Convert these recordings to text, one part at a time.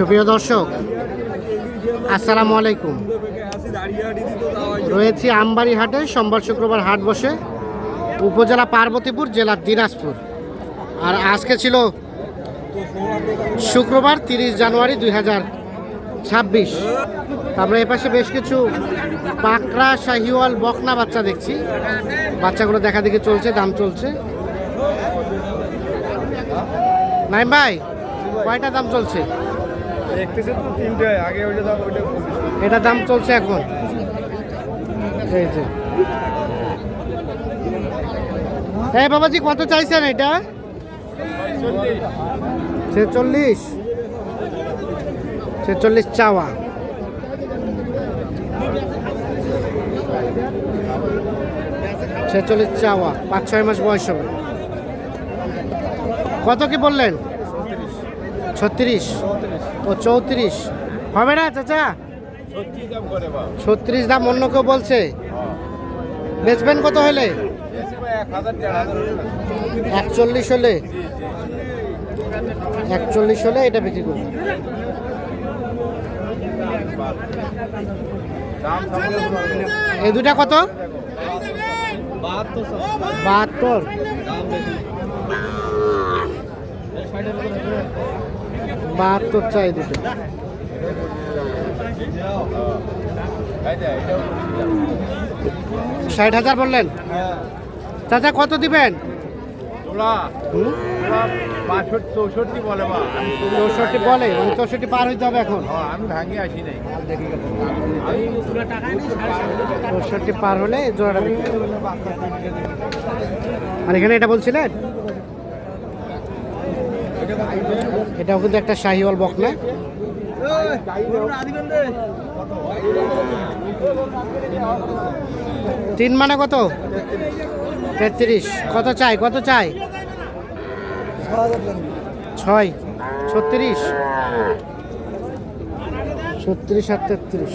সুপ্রিয় দর্শক, আসসালামু আলাইকুম। রয়েছি আমবাড়ি হাটে সোমবার শুক্রবার হাট বসে, উপজেলা পার্বতীপুর, জেলার দিনাজপুর। আর আজকে ছিল শুক্রবার তিরিশ জানুয়ারি দুই হাজার ছাব্বিশ। আমরা এপাশে বেশ কিছু পাকড়া, শাহিওয়াল, বকনা বাচ্চা দেখছি। বাচ্চাগুলো দেখা দেখি চলছে, দাম চলছে। নাইম ভাই, কয়টা দাম চলছে? দেখতেছে তো আগে ওইটা দাম এটা দাম চলছে এখন। এই যে। এই বাবাজি, কত চাইছেন এটা? ছেচল্লিশ। ছেচল্লিশ চাওয়া। ছেচল্লিশ চাওয়া, পাঁচ ছয় মাস বয়স হবে। কত কি বললেন? ছত্রিশ। ও চৌত্রিশ। হবে না, চাচা? ছত্রিশ দাম অন্য কেউ বলছে। বেচবেন কত হলে? একচল্লিশ হলে। একচল্লিশ হলে এটা বিক্রি করব এই দুটা কত? বাহাত্তর বাহাত্তর দাম বেশি বাহাত্তর চাই দুটো। ষাট হাজার বললেন? চাচা কত দিবেন? চৌষট্টি বলে চৌষট্টি বলে চৌষট্টি পার হইতে হবে এখন। আমি ভাঙি আসি নাই। চৌষট্টি পার হলে এই জোড়াটা আর এখানে এটা বলছিলেন? এটাও কিন্তু একটা শাহিওয়াল বকনা। তিন মানে কত? তেত্রিশ। কত চাই? কত চাই? ছয়। ছত্রিশ। ছত্রিশ আর তেত্রিশ।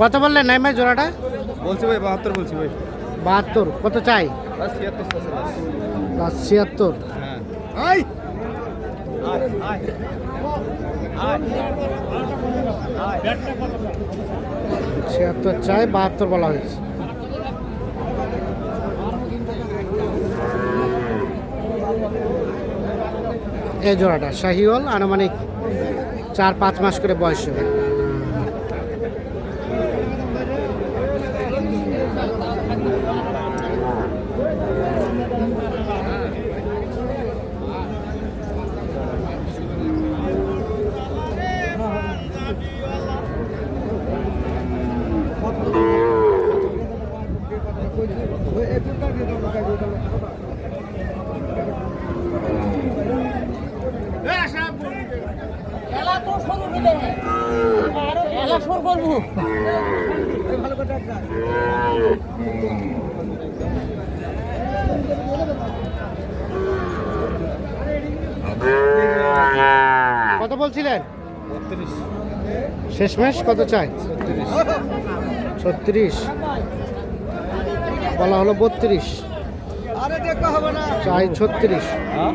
কত বললেন নাই ভাই জোড়াটা? বলছি ভাই বাহাত্তর বলছি ভাই। বাহাত্তর কত চাই? ছিয়াত্তর হ্যাঁ। ছিয়াত্তর চাই বাহাত্তর বলা হয়েছে। এই জোড়াটা শাহিওয়াল আনুমানিক চার পাঁচ মাস করে বয়স হবে। করব। কত বলছিলেন? শেষমেশ কত চাই? ছত্রিশ। বলা হলো বত্রিশ। আরে হবে না চাই ছত্রিশ। হ্যাঁ।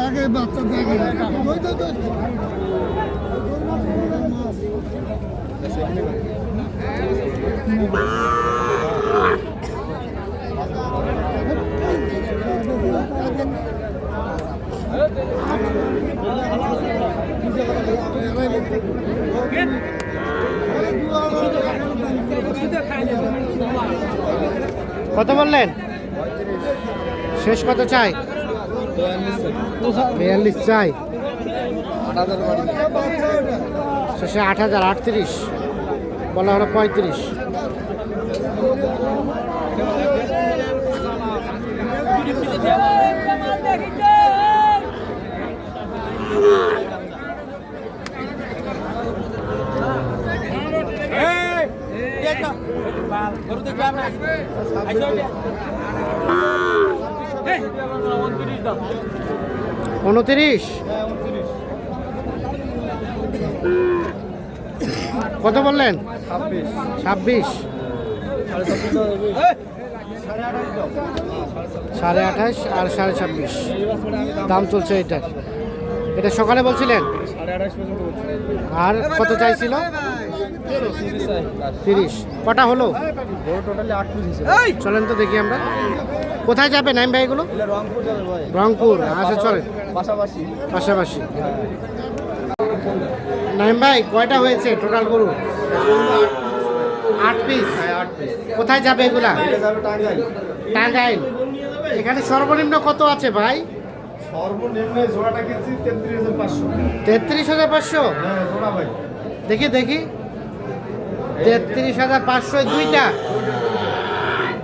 আগে বাচ্চা দেখে ওই তো তো কত বললেন? শেষ কত চাই? বিয়াল্লিশ চাই। শেষে আট হাজার আটত্রিশ। বলা হলো পঁয়ত্রিশ। উনত্রিশ। কত বললেন? ছাব্বিশ। সাড়ে আঠাশ আর সাড়ে ছাব্বিশ। দাম চলছে এটার এটা সকালে বলছিলেন? আর কত চাইছিল? তিরিশ। কটা হলো? চলেন তো দেখি আমরা। কোথায় যাবে নাইম ভাই এগুলো? রংপুর আচ্ছা চলেন। পাশাপাশি। পাশাপাশি। নাইম ভাই কয়টা হয়েছে টোটাল গরু? আট পিস আট কোথায় যাবে এগুলা? টাঙ্গাইল। এখানে সর্বনিম্ন কত আছে ভাই? সর্বনিম্ন জোড়াটা কিনছি তেত্রিশ হাজার পাঁচশো। তেত্রিশ হাজার পাঁচশো? হ্যাঁ দেখি দেখি। তেত্রিশ হাজার পাঁচশো দুইটা।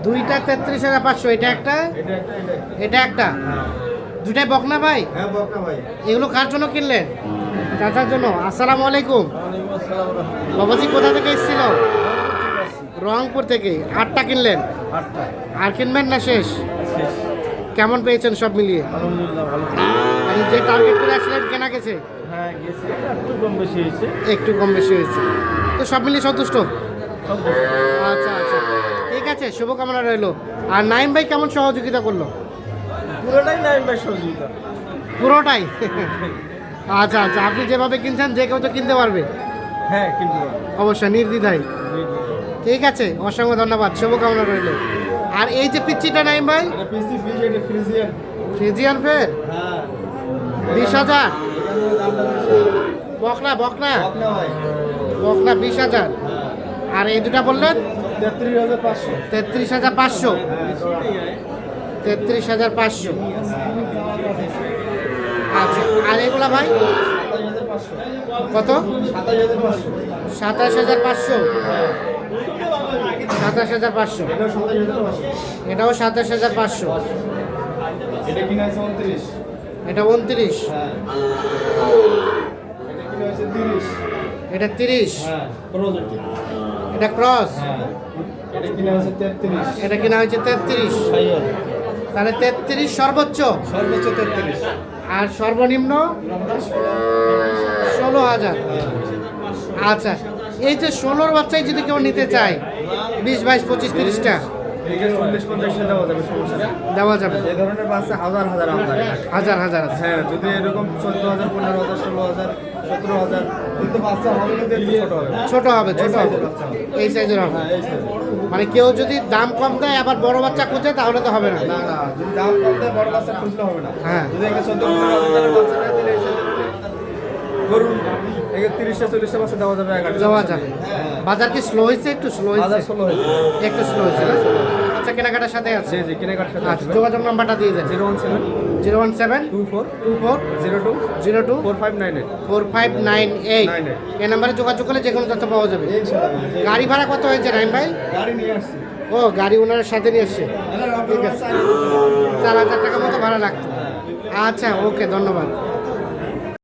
দুইটা তেত্রিশ হাজার পাঁচশো। এটা একটা? এটা একটা হ্যাঁ। দুটাই বকনা ভাই? হ্যাঁ ভাই। এগুলো কার জন্য কিনলেন? চাচার জন্য। আসসালামু আলাইকুম। বাবাজি কোথা থেকে এসেছিল? রংপুর থেকে। আটটা কিনলেন? আর কিনবেন না শেষ? কেমন পেয়েছেন সব মিলিয়ে? আলহামদুলিল্লাহ যে টার্গেট করে আসলেন কেনা গেছে? হ্যাঁ একটু কম বেশি হয়েছে। তো সব মিলিয়ে সন্তুষ্ট। আচ্ছা আচ্ছা। আছে শুভকামনা রইল। আর নাইম ভাই কেমন সহযোগিতা করল? পুরোটাই নাইন বাই সহযোগিতা। পুরোটাই? আচ্ছা আচ্ছা আপনি যেভাবে কিনছেন যে কেউ তো কিনতে পারবে। হ্যাঁ কিন্তু অবশ্যই নির্দ্বিধায়। ঠিক আছে অসংখ্য ধন্যবাদ শুভকামনা রইল। আর এই যে পিচ্ছিটা নাইম ভাই? ফ্রিজিয়ান। ফ্রিজিয়ান ফের? হ্যাঁ। বিশ হাজার? বকনা বকনা। বকনা ভাই। বিশ হাজার। আর এই দুটা বললেন? তেত্রিশ হাজার পাঁচশো। তেত্রিশ হাজার পাঁচশো। হ্যাঁ আচ্ছা আর এগুলা ভাই? কত? সাতাশ হাজার পাঁচশো। হ্যাঁ সাতাশ হাজার পাঁচশো। এটাও সাতাশ হাজার পাঁচশো। এটা উনত্রিশ। এটা হ্যাঁ। তিরিশ। এটা ক্রস? এটা কিনা হয়েছে তেত্রিশ। তাহলে তেত্রিশ সর্বোচ্চ? সর্বোচ্চ তেত্রিশ। আর সর্বনিম্ন? ষোলো হাজার। আচ্ছা এই যে ষোলোর বাচ্চাই যদি কেউ নিতে চায় বিশ বাইশ পঁচিশ তিরিশটা দেওয়া যাবে ধরনের বাচ্চা হাজার হাজার হাজার হাজার হ্যাঁ যদি এরকম চোদ্দ হাজার পনেরো হাজার ষোলো হাজার সতেরো হাজার। কিন্তু বাচ্চা হবে কিন্তু একটু ছোট হবে। ছোট হবে ছোট হবে। এই সাইজের হবে। হ্যাঁ। মানে কেউ যদি দাম কম দেয় আবার বড় বাচ্চা খুঁজে তাহলে তো হবে না। না না যদি দাম কম দেয় বড় বাচ্চা খুঁজলে হবে না। হ্যাঁ। যদি একে চোদ্দ পনেরো বাচ্চা নেয় তাহলে এই size এর ধরুন তিরিশটা চল্লিশটা বাচ্চা দেওয়া যাবে দেওয়া যাবে। বাজার কি স্লো হয়েছে? একটু স্লো হাজার হয়েছে। একটু স্লো হয়েছে আচ্ছা কেনাকাটার সাথে আছে? জি জি কিনে সাথে আচ্ছা যোগাযোগ নাম্বারটা দিয়ে দেন। Zero one seven zero one seven two four two four zero two zero two four five nine eight four five nine eight এই নাম্বারে যোগাযোগ করলে যে কোনো তথ্য পাওয়া যাবে। গাড়ি ভাড়া কত হয়েছে রাইম ভাই? গাড়ি নিয়ে আসছি। ও গাড়ি ওনার সাথে নিয়ে এসছে। ঠিক আছে। চার হাজার টাকা মতো ভাড়া লাগতো। আচ্ছা ওকে ধন্যবাদ।